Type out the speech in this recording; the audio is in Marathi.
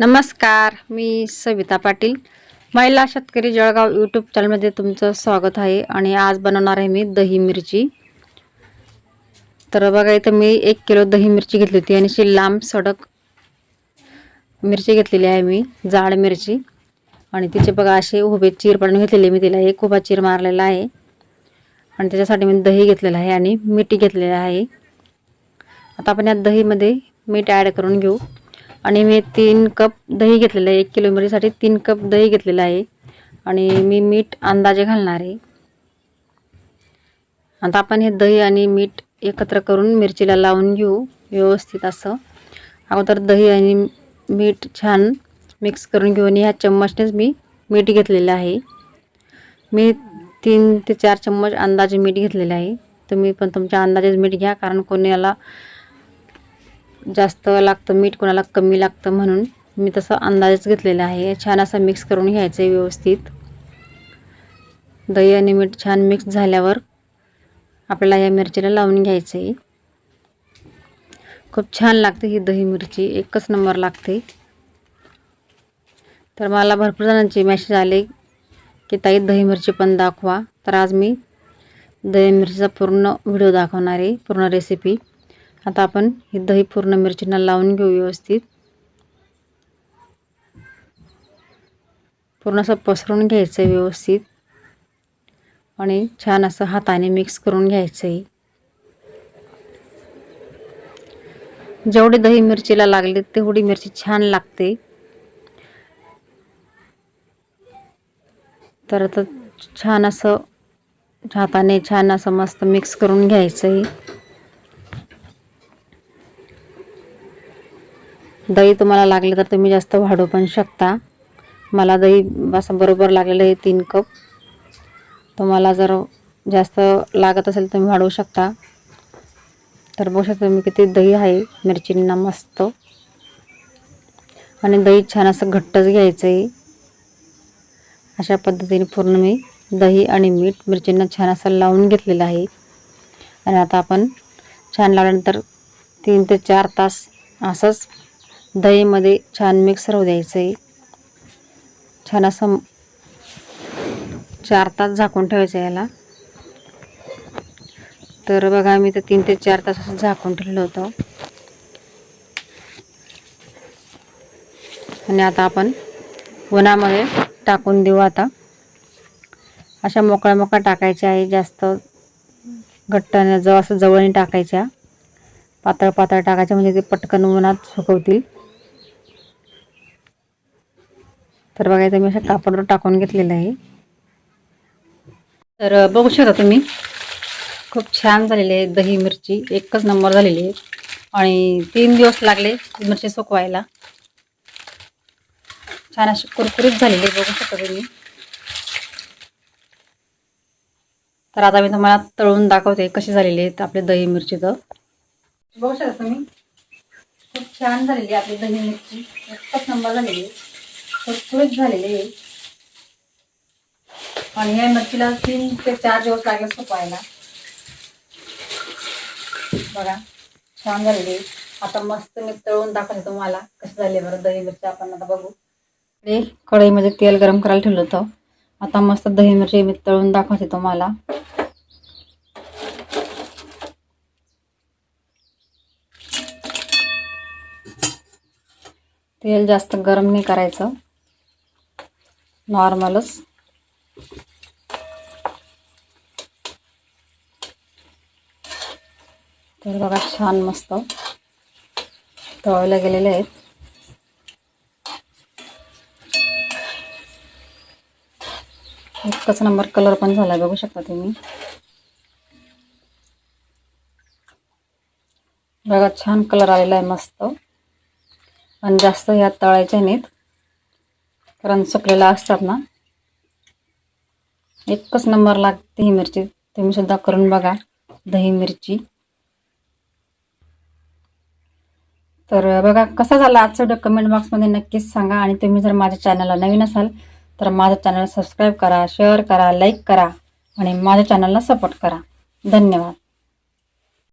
नमस्कार मी सविता पाटील. महिला शेतकरी जळगाव यूट्यूब चॅनलमध्ये तुमचं स्वागत आहे आणि आज बनवणार आहे मी दही मिरची. तर बघा इथं मी एक किलो दही मिरची घेतली होती आणि अशी लांब सडक मिरची घेतलेली आहे मी जाड मिरची. आणि तिचे बघा असे उभे चीर पाडून घेतलेले मी तिला. एक उभा चीर मारलेला आहे. आणि त्याच्यासाठी मी दही घेतलेलं आहे आणि मिठी घेतलेलं आहे. आता आपण या दहीमध्ये मीठ ॲड करून घेऊ. आणि मी तीन कप दही घेतलेलं आहे. एक किलो तीन कप दही घेतलेलं आहे. आणि मी मीठ अंदाजे घालणार आहे. आता आपण हे दही आणि मीठ एकत्र करून मिरचीला लावून घेऊ. व्यवस्थित असं. अगोदर दही आणि मीठ छान मिक्स करून घेऊन ह्या चम्मचनेच मी मीठ घेतलेलं आहे. मी तीन ते चार चम्मच अंदाजे मीठ घेतलेलं आहे. तुम्ही पण तुमच्या अंदाजेच मीठ घ्या कारण कोणाला जास्त लागतं मीठ कोणाला कमी लागतं म्हणून मी तसं अंदाजच घेतलेला आहे. छान असं मिक्स करून घ्यायचं आहे व्यवस्थित. दही आणि मीठ छान मिक्स झाल्यावर आपल्याला या मिरचीला लावून घ्यायचं आहे खूप छान लागते ही दही मिरची एकच नंबर लागते. तर मला भरपूर जणांचे मेसेज आले की ताई दही मिरची पण दाखवा. तर आज मी दही मिरचीचा पूर्ण व्हिडिओ दाखवणार आहे पूर्ण रेसिपी आता आपण ही दही पूर्ण मिरचींना लावून घेऊ व्यवस्थित. पूर्ण असं पसरून घ्यायचं आहे व्यवस्थित. आणि छान असं हाताने मिक्स करून घ्यायचं आहे जेवढी दही मिरचीला लागली तेवढी मिरची छान लागते. तर आता छान असं हाताने छान असं मस्त मिक्स करून घ्यायचं आहे दही तुम्हाला लागले तर तुम्ही जास्त वाढवू पण शकता. मला दही असं बरोबर लागलेलं आहे तीन कप. तुम्हाला जर जास्त लागत असेल तुम्ही वाढवू शकता. तर बघू शकता तुम्ही किती दही आहे. मिरचींना मस्त. आणि दही छान असं घट्टच घ्यायचं आहे अशा पद्धतीने पूर्ण मी दही आणि मीठ मिरचींना छान असं लावून घेतलेलं आहे. आणि आता आपण छान लावल्यानंतर तीन ते चार तास असंच दहीमध्ये छान मिक्स राहू द्यायचं आहे छान असं चार तास झाकून ठेवायचं याला. तर बघा मी तर तीन ते चार तास असं झाकून ठेवलं होतं. आणि आता आपण उन्हामध्ये टाकून देऊ आता. अशा मोकळ्या मोकळ्या टाकायच्या आहे जास्त घट्ट जवळ असं जवळने टाकायच्या. पातळ पातळ टाकायच्या म्हणजे ते पटकन उन्हात सुकवतील. तर बघायचं मी असं कापडवर टाकून घेतलेलं आहे. तर बघू शकता तुम्ही खूप छान झालेली आहे दही मिरची एकच नंबर झालेली आहे. आणि तीन दिवस लागले मिरची सुकवायला. छान अशी कुरकुरीत झालेली आहे बघू शकता तुम्ही. तर आता मी तुम्हाला तळून दाखवते कशी झालेली आहेत आपले दही मिरची तर बघू शकता तुम्ही खूप छान झालेली आहे आपली दही मिरची एकच नंबर झालेली आहे. कुरकुरीत झालेली. आहे आणि या मिरचीला तीन ते चार दिवस लागले सुकवायला. बघा छान झालेली. आता मस्त मी तळून दाखवते तुम्हाला कसं झाले बरं दही मिरची. आपण आता बघू. इकडे कढईमध्ये तेल गरम करायला ठेवलं होतं. आता मस्त दही मिरची मी तळून दाखवते तुम्हाला. तेल जास्त गरम नाही करायचं. नॉर्मलच. तर बघा छान मस्त तळले गेलेले आहेत. एकच नंबर कलर पण झाला बघू शकता तुम्ही. बघा छान कलर आलेला आहे मस्त. पण जास्त ह्या तळायच्या नाहीत. कारण सुकलेला असतात ना. एकच नंबर लागते ही मिरची. तुम्ही सुद्धा करून बघा. दही मिरची. तर बघा कसा झाला आजचा व्हिडिओ? कमेंट बॉक्समध्ये नक्कीच सांगा. आणि तुम्ही जर माझ्या चॅनलला नवीन असाल तर माझ्या चॅनल सबस्क्राईब करा शेअर करा लाईक करा आणि माझ्या चॅनलला सपोर्ट करा. धन्यवाद.